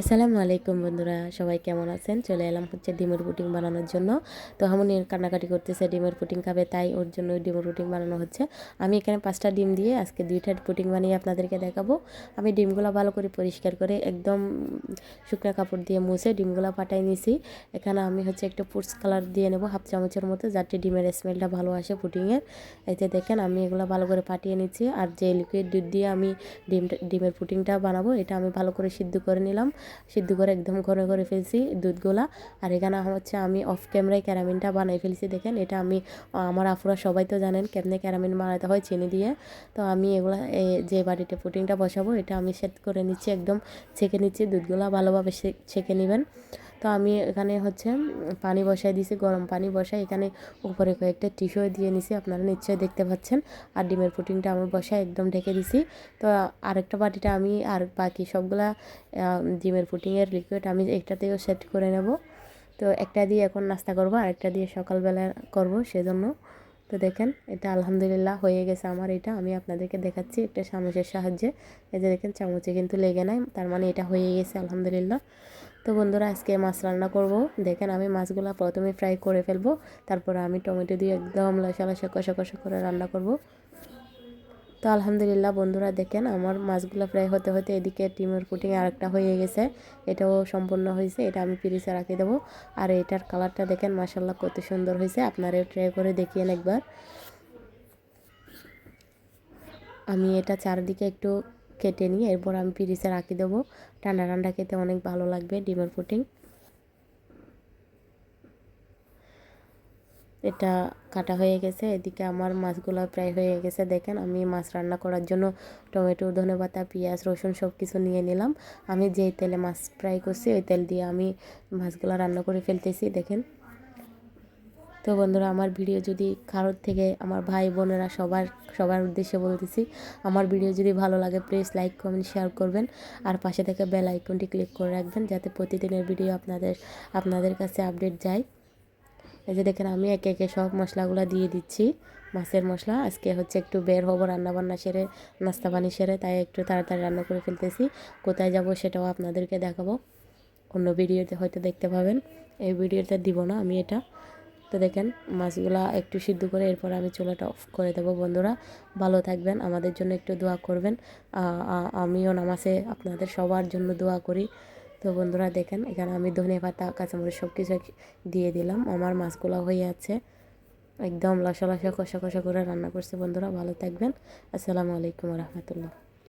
আসসালামু আলাইকুম বন্ধুরা, সবাই কেমন আছেন? চলে এলাম হচ্ছে ডিমের পুটিং বানানোর জন্য। তো হামুনি কান্নাকাটি করতেছে, ডিমের পুটিং খাবে, তাই ওর জন্য ডিমের পুটিং বানানো হচ্ছে। আমি এখানে পাঁচটা ডিম দিয়ে আজকে দুইটা পুটিং বানিয়ে আপনাদেরকে দেখাবো। আমি ডিমগুলো ভালো করে পরিষ্কার করে একদম শুকনো কাপড় দিয়ে মুছে ডিমগুলো পাটাই নিছি। এখানে আমি হচ্ছে একটু ফুডস কালার দিয়ে নেব, হাফ চামচের মতো, যাতে ডিমের স্মেলটা ভালো আসে পুটিংয়ের এতে দেখেন, আমি এগুলো ভালো করে পাটিয়ে নিচ্ছি আর যে লিকুইড দুধ দিয়ে আমি ডিমটা, ডিমের পুটিংটা বানাবো, এটা আমি ভালো করে সিদ্ধ করে নিলাম। সিদ্ধ করে একদম ঘন করে ফেলছি দুধগুলা আর এখানে হচ্ছে আমি অফ ক্যামেরায় ক্যারামিনটা বানাই ফেলছি, দেখেন। এটা আমি, আমার আফুরা সবাই তো জানেন কেমনে ক্যারামিন বানাতে হয় চিনি দিয়ে। তো আমি এগুলা যে বাড়িতে পুটিংটা বসাবো, এটা আমি সেট করে নিচ্ছি, একদম ছেঁকে নিচ্ছি দুধগুলা ভালোভাবে ছেঁকে নেবেন। তো আমি এখানে হচ্ছে পানি বসাই দিয়েছি, গরম পানি বসাই এখানে উপরে কয়েকটা টিস্যু দিয়ে নিছি, আপনারা নিশ্চয়ই দেখতে পাচ্ছেন। আর ডিমের পুটিংটা আমার বসায় একদম ঢেকে দিছি। তো আরেকটা বাটিটা আমি আর বাকি সবগুলা ডিমের পুটিংয়ের লিকুইড আমি একটাতেও সেট করে নেব। তো একটা দিয়ে এখন নাস্তা করব, আর একটা দিয়ে সকালবেলা করব সেজন্য। তো দেখেন, এটা আলহামদুলিল্লাহ হয়ে গেছে আমার এটা। আমি আপনাদেরকে দেখাচ্ছি একটা চামচের সাহায্যে। এই যে দেখেন, চামচে কিন্তু লেগে নাই, তার মানে এটা হয়ে গেছে, আলহামদুলিল্লাহ। তো বন্ধুরা, আজকে মাছ রান্না করব। দেখেন, আমি মাছগুলো প্রথমে ফ্রাই করে ফেলব। তারপরে আমি টমেটো দিয়ে একদম লাসা লাসা, কষা কষা করে রান্না করব। তো আলহামদুলিল্লাহ বন্ধুরা, দেখেন, আমার মাছগুলো ফ্রাই হতে হতে এদিকে টিমের পুটিং আরেকটা হয়ে গেছে। এটাও সম্পূর্ণ হয়েছে, এটা আমি পিরিসে রাখি দেবো। আর এটার কালারটা দেখেন মাসাল্লাহ কত সুন্দর হয়েছে। আপনারা ট্রাই করে দেখিয়েন একবার। আমি এটা চারদিকে একটু কেটে নিয়ে এরপর আমি পিরিসে রাখি দেবো। ঠান্ডা ঠান্ডা খেতে অনেক ভালো লাগবে ডিমের পুটিং এটা কাটা হয়ে গেছে, এদিকে আমার মাছগুলো প্রায় হয়ে গেছে। দেখেন, আমি মাছ রান্না করার জন্য টমেটো ধনে পাতা পেঁয়াজ, রসুন সব কিছু নিয়ে নিলাম। আমি যেই তেলে মাছ ফ্রাই করছি, ওই তেল দিয়ে আমি মাছগুলো রান্না করে ফেলতেছি, দেখেন। তো বন্ধুরা, আমার ভিডিও যদি কারোর থেকে, আমার ভাই বোনেরা সবার সবার উদ্দেশ্যে বলতেছি, আমার ভিডিও যদি ভালো লাগে প্লিজ লাইক কমেন্ট শেয়ার করবেন। আর পাশে থেকে বেল আইকনটি ক্লিক করে রাখবেন, যাতে প্রতিদিনের ভিডিও আপনাদের আপনাদের কাছে আপডেট যায়। এই যে দেখেন, আমি একে একে সব মশলাগুলো দিয়ে দিচ্ছি, মাছের মশলা। আজকে হচ্ছে একটু বের হব, রান্নাবান্না সেরে, নাস্তা পানি সেরে, তাই একটু তাড়াতাড়ি রান্না করে ফেলতেছি। কোথায় যাব সেটাও আপনাদেরকে দেখাবো। অন্য ভিডিওতে হয়তো দেখতে পাবেন। এই ভিডিওতে দিব না আমি এটা। তো দেখেন মাছগুলা একটু সিদ্ধ করে এরপর আমি চুলাটা অফ করে দেবো। বন্ধুরা, ভালো থাকবেন, আমাদের জন্য একটু দোয়া করবেন। আমিও নামাজে আপনাদের সবার জন্য দোয়া করি। তো বন্ধুরা, দেখেন এখানে আমি ধনে পাতা, কাঁচামরিচ সব কিছু দিয়ে দিলাম। আমার মাছগুলো হয়ে আছে। একদম লসা লসা কষা কষা করে রান্না করছে বন্ধুরা, ভালো থাকবেন। আসসালামু আলাইকুম রহমতুল্লাহ।